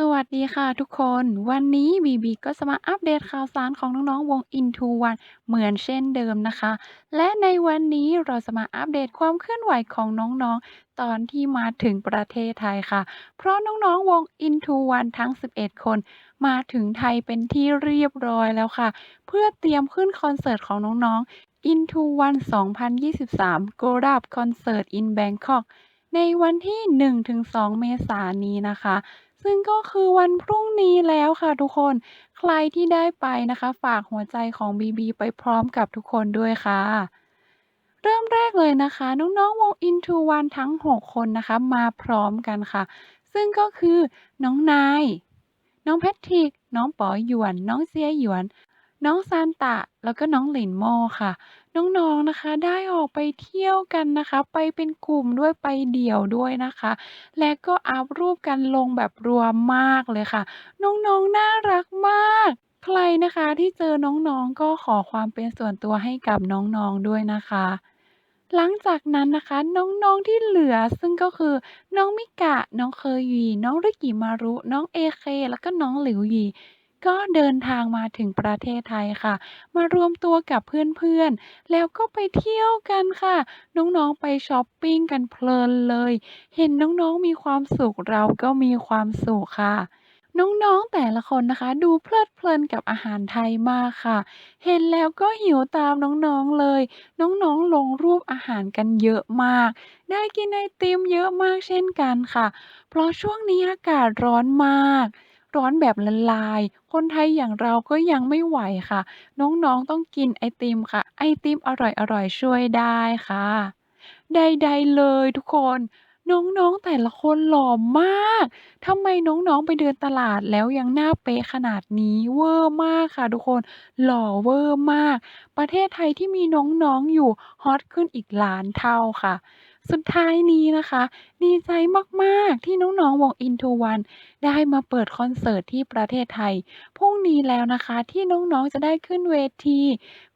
สวัสดีค่ะทุกคน วันนี้บีบีก็จะมาอัปเดตข่าวสารของน้องๆวง Into One เหมือนเช่นเดิมนะคะ และในวันนี้เราจะมาอัปเดตความเคลื่อนไหวของน้องๆ ตอนที่มาถึงประเทศไทยค่ะ เพราะน้องๆวง Into One ทั้ง 11 คน มาถึงไทยเป็นที่เรียบร้อยแล้วค่ะ เพื่อเตรียมขึ้นคอนเสิร์ตของน้องๆ Into One 2023 Go Up Concert in Bangkok ในวันที่ 1-2 เมษายนนี้นะคะ ซึ่งก็คือวันพรุ่งนี้แล้วค่ะทุกคน ใครที่ได้ไปนะคะ ฝากหัวใจของบีบีไปพร้อมกับทุกคนด้วยค่ะ เริ่มแรกเลยนะคะ น้องๆวง Into One ทั้ง 6 คนนะคะ มาพร้อมกันค่ะ ซึ่งก็คือน้องนาย น้องแพทริก น้องป๋อหยวน น้องเจียหยวน น้องซานตะ แล้วก็น้องหลินโม่ค่ะ น้อง ๆ นะคะ ได้ออกไปเที่ยวกันนะคะ ไปเป็นกลุ่มด้วย ไปเดี่ยวด้วยนะคะ และก็อัปรูปกันลงแบบรวมมากเลยค่ะ น้อง ๆ น่ารักมาก ใครนะคะที่เจอน้อง ๆ ก็ขอความเป็นส่วนตัวให้กับน้อง ๆ ด้วยนะคะ หลังจากนั้นนะคะ น้อง ๆ ที่เหลือ ซึ่งก็คือ น้องมิกะ น้องเคอหยี น้องริกิมารุ น้องเอเค แล้วก็น้องหลิวหยี ก็เดินทางมาถึงประเทศไทยค่ะ มารวมตัวกับเพื่อนๆ แล้วก็ไปเที่ยวกันค่ะ น้องๆ ไปชอปปิ้งกันเพลินเลย เห็นน้องๆ มีความสุขเราก็มีความสุขค่ะ น้องๆ แต่ละคนนะคะ ดูเพลิดเพลินกับอาหารไทยมากค่ะ เห็นแล้วก็หิวตามน้องๆเลย น้องๆ ลงรูปอาหารกันเยอะมาก ได้กินไอติมเยอะมากเช่นกันค่ะ เพราะช่วงนี้อากาศร้อนมาก ร้อนแบบละลาย คนไทยอย่างเราก็ยังไม่ไหวค่ะ น้องๆต้องกินไอติมค่ะ ไอติมอร่อยๆ ช่วยได้ค่ะ ใด ๆ เลยทุกคน น้อง ๆ แต่ละคนหล่อมาก ทำไมน้อง ๆ ไปเดินตลาดแล้วยังหน้าเป๊ะขนาดนี้เวอร์มากค่ะทุกคน หล่อเวอร์มาก ประเทศไทยที่มีน้อง ๆ อยู่ฮอตขึ้นอีกล้านเท่าค่ะ สุดท้ายนี้นะคะ ดีใจมากๆ ที่น้องๆวง Into-One ได้มาเปิดคอนเสิร์ตที่ประเทศไทย พรุ่งนี้แล้วนะคะที่น้องๆจะได้ขึ้นเวที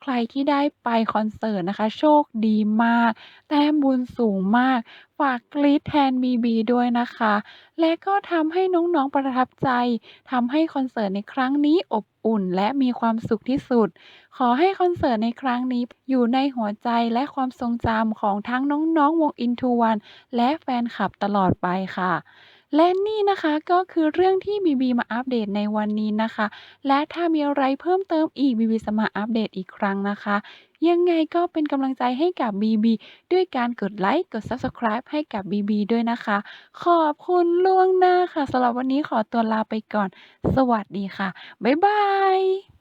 ใครที่ได้ไปคอนเสิร์ตนะคะ โชคดีมาก แต้มบุญสูงมาก ฝากกรี๊ดแทนบีบีด้วยนะคะ และก็ทำให้น้องๆประทับใจทำให้คอนเสิร์ตในครั้งนี้อบอุ่นและมีความสุขที่สุด ขอให้คอนเสิร์ตในครั้งนี้อยู่ในหัวใจและความทรงจำของทั้งน้องๆวง Into-One และแฟนคลับตลอดไปค่ะ และนี่นะคะ ก็คือเรื่องที่บีบีมาอัปเดตในวันนี้นะคะ และถ้ามีอะไรเพิ่มเติมอีกบีบีจะมาอัปเดตอีกครั้งนะคะ ยังไงก็เป็นกำลังใจให้กับบีบีด้วยการกดไลค์กด Subscribe ให้กับบีบีด้วยนะคะ ขอบคุณล่วงหน้าค่ะสำหรับวันนี้ขอตัวลาไปก่อน สวัสดีค่ะ บ๊ายบาย